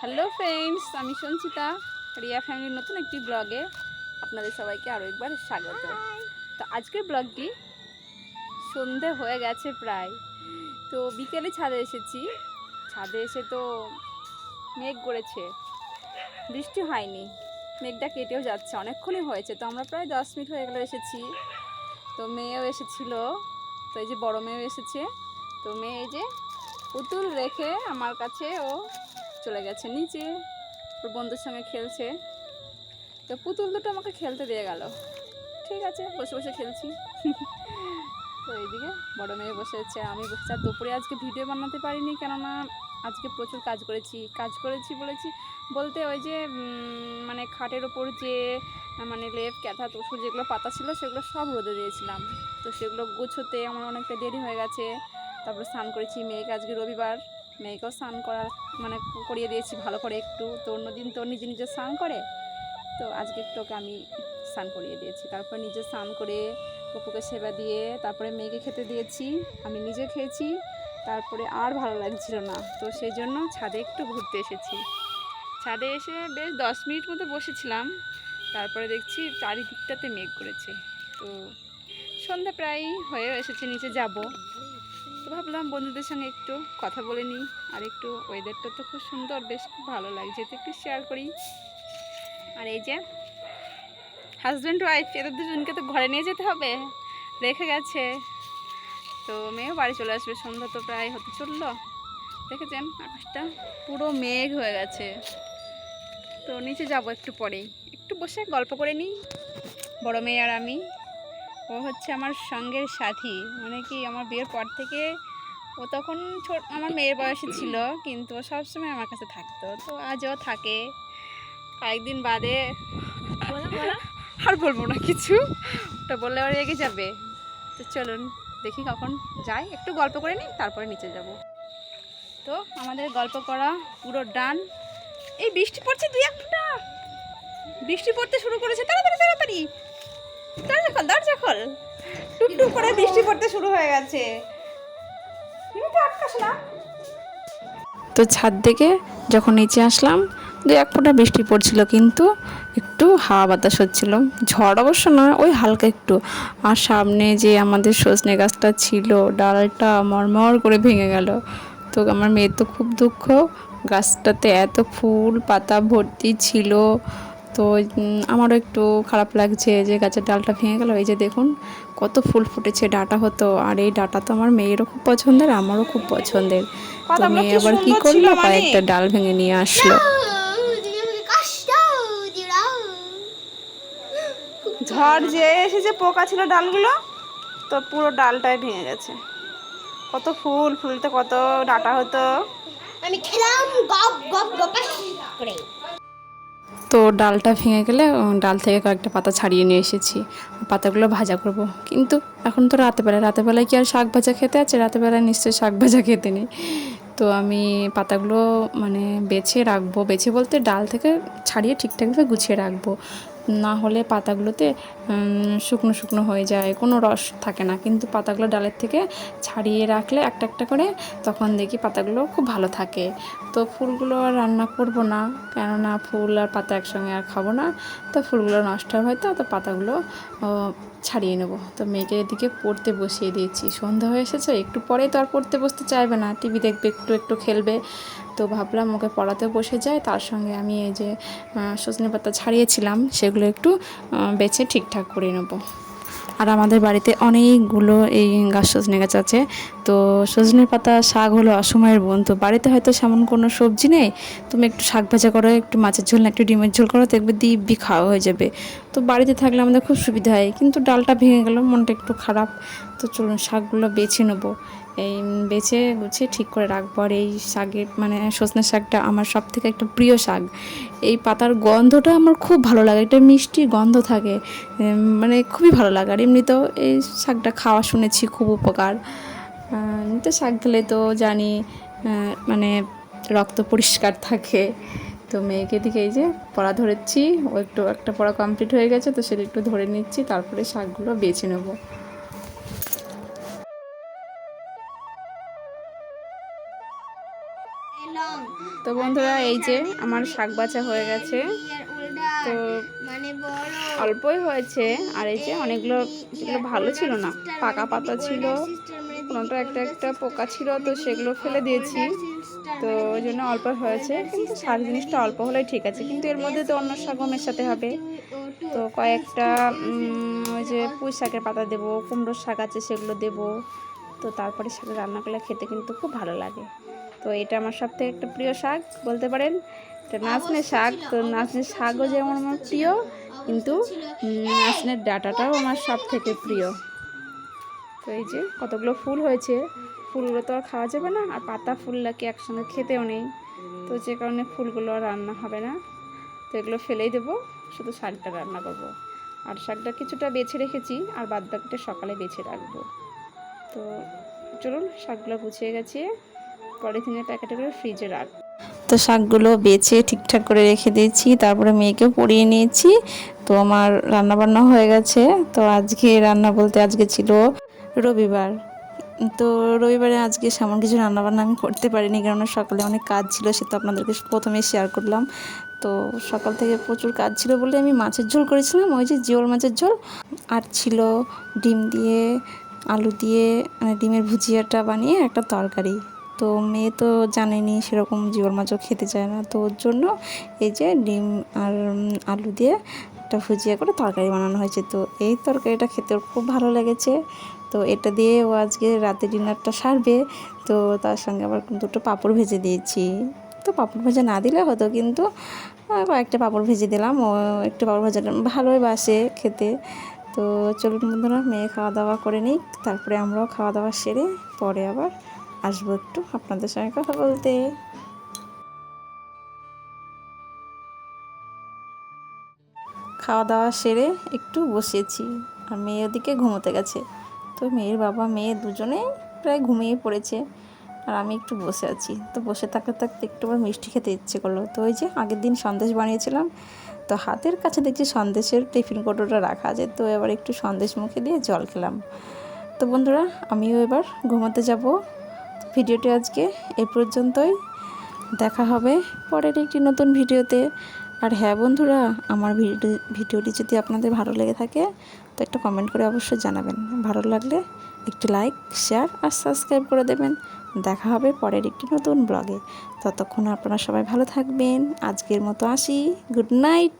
Hello friends, আমি সঞ্চিতা, রিয়া ফ্যামিলির নতুন একটি ব্লগে আপনাদের সবাইকে আরও একবার স্বাগত। তো আজকের ব্লগটি সন্ধে হয়ে গেছে প্রায়। তো বিকেলে ছাদে এসেছি। ছাদে এসে তো মেঘ গড়েছে বৃষ্টি হয়নি। মেঘটা কেটেও যাচ্ছে, অনেকক্ষণই হয়েছে। তো আমরা প্রায় দশ মিনিট হয়ে গেলে এসেছি। তো মেয়েও এসেছিল। তো এই যে বড় মেয়েও এসেছে। তো মেয়ে এই যে পুতুল রেখে আমার কাছে ও চলে গেছে নিচে। ওর বন্ধুর সঙ্গে খেলছে। তো পুতুল দুটো আমাকে খেলতে দিয়ে গেল। ঠিক আছে, বসে বসে খেলছি। তো এইদিকে বড় মেয়ে বসে আছে। আমি বসে আর দুপুরে আজকে ভিডিও বানাতে পারিনি, কেননা আজকে প্রচুর কাজ করেছি। কাজ করেছি বলেছি, বলতে ওই যে মানে খাটের ওপর যে মানে লেপ, ক্যাথা তসুর যেগুলো পাতা ছিল, সেগুলো সব রোদে দিয়েছিলাম। তো সেগুলো গুছোতে আমার অনেকটা দেরি হয়ে গেছে। তারপরে স্নান করেছি মেয়েকে আজকে রবিবার। মেয়েকেও স্নান করা মানে করিয়ে দিয়েছি, ভালো করে একটু। তো অন্যদিন তো নিজে নিজে স্নান করে। তো আজকে একটু ওকে আমি স্নান করিয়ে দিয়েছি। তারপর নিজে স্নান করে পপুকে সেবা দিয়ে, তারপরে মেয়েকে খেতে দিয়েছি, আমি নিজে খেয়েছি। তারপরে আর ভালো লাগছিল না। তো সেই জন্য ছাদে একটু ঘুরতে এসেছি। ছাদে এসে বেশ দশ মিনিট মতো বসেছিলাম। তারপরে দেখছি চারিদিকটাতে মেঘ করেছে। তো সন্ধ্যা প্রায় হয়ে এসেছে, নিচে যাব। তো ভাবলাম বন্ধুদের সঙ্গে একটু কথা বলে নিই। আর একটু ওয়েদারটা তো খুব সুন্দর, বেশ খুব ভালো লাগছে। তো একটু শেয়ার করি। আর এই যে হাজব্যান্ড ওয়াইফ এদের দুজনকে তো ঘরে নিয়ে যেতে হবে, রেখে গেছে। তো মেয়েও বাড়ি চলে আসবে, সন্ধ্যা তো প্রায় হতে চলল। দেখেছেন, আকাশটা পুরো মেঘ হয়ে গেছে। তো নিচে যাব একটু পরেই। একটু বসে গল্প করে নিই, বড় মেয়ে আর আমি। ও হচ্ছে আমার সঙ্গের সাথী। মানে কি আমার বিয়ের পর থেকে ও তখন ছোট আমার মেয়ের বয়সে ছিল কিন্তু ও সবসময় আমার কাছে থাকতো। তো আজও থাকে। কয়েকদিন বাদে আর বলব না কিছু। ওটা বললে আর রেগে যাবে। তো চলুন দেখি কখন যাই। একটু গল্প করে নিই তারপরে নিচে যাব। তো আমাদের গল্প করা পুরো ডান। এই বৃষ্টি পড়ছে দুই একটা। বৃষ্টি পড়তে শুরু করেছে। তাড়াতাড়ি তাড়াতাড়ি। দরজা খোল দরজা খোল। টুকটুক করে বৃষ্টি পড়তে শুরু হয়ে গেছে। না। তো ছাদ থেকে যখন নিচে আসলাম, দু এক ফোঁটা বৃষ্টি পড়ছিল, কিন্তু একটু হাওয়া বাতাস হচ্ছিল। ঝড় অবশ্য নয়, ওই হালকা একটু। আর সামনে যে আমাদের সজনে গাছটা ছিল, ডালটা মরমর করে ভেঙে গেল। তো আমার মেয়ের তো খুব দুঃখ। গাছটাতে এত ফুল পাতা ভর্তি ছিল। তো আমারও একটু খারাপ লাগছে যে গাছের ডালটা ভেঙে গেল এই যে দেখুন কত ফুল ফুটেছে ডাটা হতো আর এই ডাটা তো আমার মেয়েরও খুব পছন্দের আমারও খুব পছন্দের তো মেয়ে আবার কি করল কয়েকটা ডাল ভেঙে নিয়ে আসলো ঝড় যে এসেছে পোকা ছিল ডালগুলো তো পুরো ডালটাই ভেঙে গেছে কত ফুল ফুলতে কত ডাটা হতো আমি খেলাম গপ গপ গপাস করে তো ডালটা ভেঙে গেলে ডাল থেকে কয়েকটা পাতা ছাড়িয়ে নিয়ে এসেছি। পাতাগুলো ভাজা করব। কিন্তু এখন তো রাতেবেলা রাতেবেলায় কি আর শাক ভাজা খেতে আছে? রাতেবেলায় নিশ্চয়ই শাক ভাজা খেতে নেই। তো আমি পাতাগুলো মানে বেছে রাখব। বেছে বলতে ডাল থেকে ছাড়িয়ে ঠিকঠাকভাবে গুছিয়ে রাখব। হলে পাতাগুলোতে শুকনো শুকনো হয়ে যায়, কোনো রস থাকে না। কিন্তু পাতাগুলো ডালের থেকে ছাড়িয়ে রাখলে একটা একটা করে তখন দেখি পাতাগুলো খুব ভালো থাকে। তো ফুলগুলো আর রান্না করব না, কেননা ফুল আর পাতা একসঙ্গে আর খাব না। তো ফুলগুলো নষ্ট হয়তো, তো পাতাগুলো ছাড়িয়ে নেব। তো মেয়েকে এদিকে পড়তে বসিয়ে দিয়েছি। সন্ধ্যা হয়ে এসেছে, একটু পরে তো আর পড়তে বসতে চাইবে না। টিভি দেখবে, একটু একটু খেলবে। তো ভাবলাম ওকে পড়াতে বসে যায় তার সঙ্গে আমি এই যে সজনে পাতা ছাড়িয়েছিলাম, সেগুলো একটু বেছে ঠিকঠাক করে নেব। আর আমাদের বাড়িতে অনেকগুলো এই গাছ সজনে গাছ আছে। তো সজনে পাতা শাক হলো অসময়ের বোন। তো বাড়িতে হয়তো সেমন কোনো সবজি নেই। তুমি একটু শাক ভাজা করো, একটু মাছের ঝোল না, একটু ডিমের ঝোল করো দেখবে দিব্যি খাওয়া হয়ে যাবে। তো বাড়িতে থাকলে আমাদের খুব সুবিধা হয়। কিন্তু ডালটা ভেঙে গেল, মনটা একটু খারাপ। তো চলুন শাকগুলো বেছে নেব। এই বেছে গুছিয়ে ঠিক করে রাখব। আর এই শাকের মানে সজনে শাকটা আমার সব থেকে একটা প্রিয় শাক। এই পাতার গন্ধটা আমার খুব ভালো লাগে। একটা মিষ্টি গন্ধ থাকে। মানে খুবই ভালো লাগে। আর এমনিতেও এই শাকটা খাওয়া শুনেছি, খুব উপকার। এমনিতে শাক খেলে তো জানি মানে রক্ত পরিষ্কার থাকে। তো মেয়েকে দিকে এই যে পড়া ধরেছি, ও একটু একটা পড়া কমপ্লিট হয়ে গেছে, তো সেটা একটু ধরে নিচ্ছি, তারপরে শাকগুলো বেছে নেব। তো বন্ধুরা, এই যে আমার শাক বাছা হয়ে গেছে। তো অল্পই হয়েছে, আর এই যে অনেকগুলো যেগুলো ভালো ছিল না, পাকা পাতা ছিল, কোনোটা একটা একটা পোকা ছিল, তো সেগুলো ফেলে দিয়েছি। তো ওই জন্য অল্প হয়েছে, কিন্তু শাক জিনিসটা অল্প হলেই ঠিক আছে, কিন্তু এর মধ্যে তো অন্য শাকও মেশাতে হবে। তো কয়েকটা ওই যে পুঁই শাকের পাতা দেবো, কুমড়োর শাক আছে সেগুলো দেবো। তো তারপরে শাক রান্না করলে খেতে কিন্তু খুব ভালো লাগে। তো এটা আমার সব থেকে একটা প্রিয় শাক বলতে পারেন। এটা নাচনে শাক তো নাচনে শাকও যেমন আমার প্রিয় কিন্তু নাচনের ডাটাটাও আমার সব থেকে প্রিয়। তো এই যে কতগুলো ফুল হয়েছে ফুলগুলো তো আর খাওয়া যাবে না আর পাতা ফুলটাকে একসঙ্গে খেতেও নেই। তো যে কারণে ফুলগুলো আর রান্না হবে না। তো এগুলো ফেলেই দেবো শুধু শাকটা রান্না করব। আর শাকটা কিছুটা বেছে রেখেছি আর বাদ বাকিটা সকালে বেছে রাখব। তো চলুন শাকগুলো গুছিয়ে গেছে। পলিথিনের প্যাকেটে করে ফ্রিজে রাখ। তো শাকগুলো বেছে ঠিকঠাক করে রেখে দিয়েছি, তারপরে মেয়েকেও পরিয়ে নিয়েছি। তো আমার রান্না বান্না হয়ে গেছে। তো আজকে রান্না বলতে আজকে ছিল রবিবার। তো রবিবারে আজকে সেমন কিছু রান্নাবান্না আমি করতে পারিনি কারণ সকালে অনেক কাজ ছিল, সে তো আপনাদেরকে প্রথমে শেয়ার করলাম। তো সকাল থেকে প্রচুর কাজ ছিল বলে আমি মাছের ঝোল করেছিলাম, ওই যে জিওল মাছের ঝোল। আর ছিল ডিম দিয়ে, আলু দিয়ে মানে ডিমের ভুজিয়াটা বানিয়ে একটা তরকারি। তো মেয়ে তো জানেনি সেরকম জিওল মাছও খেতে চায় না। তো ওর জন্য এই যে ডিম আর আলু দিয়ে একটা ভুজিয়া করে তরকারি বানানো হয়েছে। তো এই তরকারিটা খেতে ওর খুব ভালো লেগেছে। তো এটা দিয়ে ও আজকে রাতে ডিনারটা সারবে। তো তার সঙ্গে আবার দুটো পাঁপড় ভেজে দিয়েছি। তো পাঁপড় ভেজে না দিলে হতো কিন্তু কয়েকটা পাঁপড় ভেজে দিলাম। ও একটু পাঁপড় ভাজাটা ভালোই বাসে খেতে। তো চলুন বন্ধুরা, মেয়ে খাওয়া দাওয়া করে নিক। তারপরে আমরাও খাওয়া দাওয়া সেরে পরে আবার আসব একটু আপনাদের সঙ্গে কথা বলতে। খাওয়া দাওয়া সেরে একটু বসেছি, আর মেয়ে ওদিকে ঘুমোতে গেছে। তো মেয়ের বাবা, মেয়ে দুজনেই প্রায় ঘুমিয়ে পড়েছে, আর আমি একটু বসে আছি। তো বসে থাকতে থাকতে একটু আবার মিষ্টি খেতে ইচ্ছে করল। তো ওই যে আগের দিন সন্দেশ বানিয়েছিলাম, তো হাতের কাছে দেখছি সন্দেশের টিফিন কৌটোটা রাখা আছে। তো এবার একটু সন্দেশ মুখে দিয়ে জল খেলাম। তো বন্ধুরা, আমিও এবার ঘুমাতে যাব। ভিডিওটি আজকে এ পর্যন্তই। দেখা হবে পরের একটি নতুন ভিডিওতে। আর হ্যাঁ বন্ধুরা, আমার ভিডিও ভিডিওটি যদি আপনাদের ভালো লেগে থাকে, তো একটা কমেন্ট করে অবশ্যই জানাবেন। ভালো লাগলে একটি লাইক শেয়ার আর সাবস্ক্রাইব করে দেবেন। দেখা হবে পরের একটি নতুন ব্লগে ততক্ষণ আপনারা সবাই ভালো থাকবেন। আজকের মতো আসি। Good night